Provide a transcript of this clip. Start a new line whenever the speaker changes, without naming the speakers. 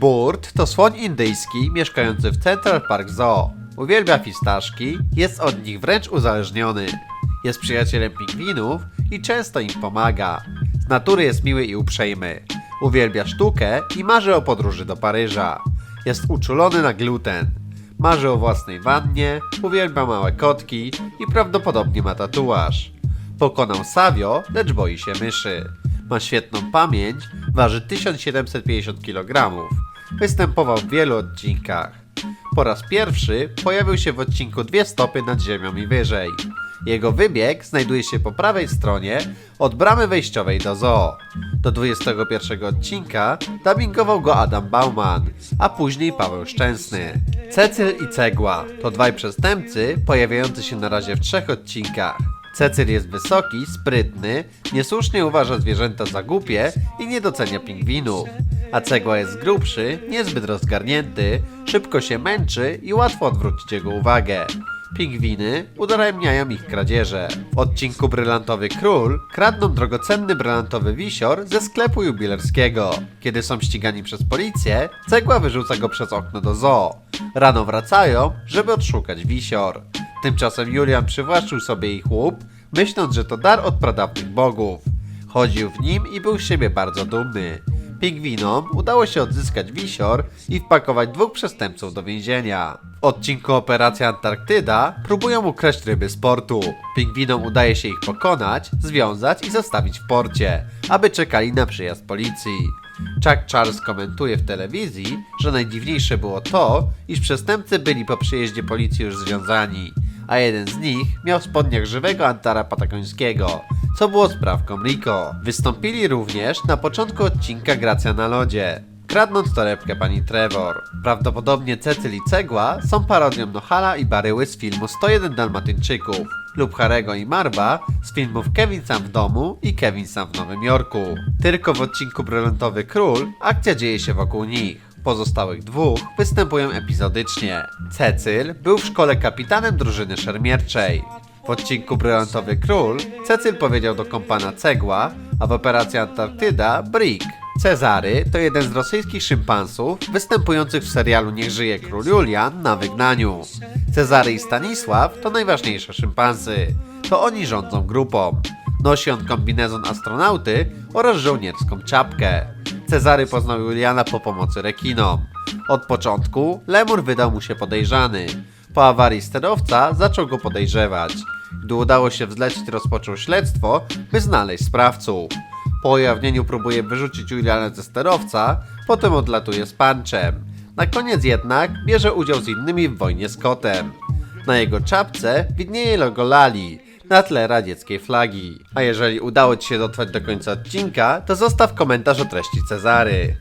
Burt to słoń indyjski mieszkający w Central Park Zoo. Uwielbia fistaszki, jest od nich wręcz uzależniony. Jest przyjacielem pingwinów i często im pomaga. Z natury jest miły i uprzejmy. Uwielbia sztukę i marzy o podróży do Paryża. Jest uczulony na gluten. Marzy o własnej wannie, uwielbia małe kotki i prawdopodobnie ma tatuaż. Pokonał Savio, lecz boi się myszy. Ma świetną pamięć, waży 1750 kg. Występował w wielu odcinkach. Po raz pierwszy pojawił się w odcinku Dwie stopy nad ziemią i wyżej. Jego wybieg znajduje się po prawej stronie od bramy wejściowej do zoo. Do 21 odcinka dubbingował go Adam Bauman, a później Paweł Szczęsny. Cecyl i Cegła to dwaj przestępcy pojawiający się na razie w trzech odcinkach. Cecyl jest wysoki, sprytny, niesłusznie uważa zwierzęta za głupie i nie docenia pingwinów. A cegła jest grubszy, niezbyt rozgarnięty, szybko się męczy i łatwo odwrócić jego uwagę. Pingwiny udaremniają ich kradzieże. W odcinku Brylantowy Król kradną drogocenny brylantowy wisior ze sklepu jubilerskiego. Kiedy są ścigani przez policję, cegła wyrzuca go przez okno do zoo. Rano wracają, żeby odszukać wisior. Tymczasem Julian przywłaszczył sobie ich łup, myśląc, że to dar od pradawnych bogów. Chodził w nim i był z siebie bardzo dumny. Pingwinom udało się odzyskać wisior i wpakować dwóch przestępców do więzienia. W odcinku Operacja Antarktyda próbują ukraść ryby z portu. Pingwinom udaje się ich pokonać, związać i zostawić w porcie, aby czekali na przyjazd policji. Chuck Charles komentuje w telewizji, że najdziwniejsze było to, iż przestępcy byli po przyjeździe policji już związani, a jeden z nich miał w spodniach żywego antara patagońskiego, co było sprawką Rico. Wystąpili również na początku odcinka Gracja na lodzie, kradnąc torebkę pani Trevor. Prawdopodobnie Cecyl i Cegła są parodią Nohala i Baryły z filmu 101 Dalmatyńczyków lub Harego i Marba z filmów Kevin sam w domu i Kevin sam w Nowym Jorku. Tylko w odcinku Brylantowy Król akcja dzieje się wokół nich. Pozostałych dwóch występują epizodycznie. Cecyl był w szkole kapitanem drużyny szermierczej. W odcinku Brylantowy Król Cecyl powiedział do kompana Cegła, a w operacji Antarktyda Brick. Cezary to jeden z rosyjskich szympansów występujących w serialu Niech żyje król Julian na wygnaniu. Cezary i Stanisław to najważniejsze szympansy. To oni rządzą grupą. Nosi on kombinezon astronauty oraz żołnierską czapkę. Cezary poznał Juliana po pomocy rekinom. Od początku Lemur wydał mu się podejrzany. Po awarii sterowca zaczął go podejrzewać. Gdy udało się wzlecieć, rozpoczął śledztwo, by znaleźć sprawców. Po ujawnieniu próbuje wyrzucić Juliana ze sterowca, potem odlatuje z panczem. Na koniec jednak bierze udział z innymi w wojnie z kotem. Na jego czapce widnieje logo Lali na tle radzieckiej flagi. A jeżeli udało Ci się dotrwać do końca odcinka, to zostaw komentarz o treści Cezary.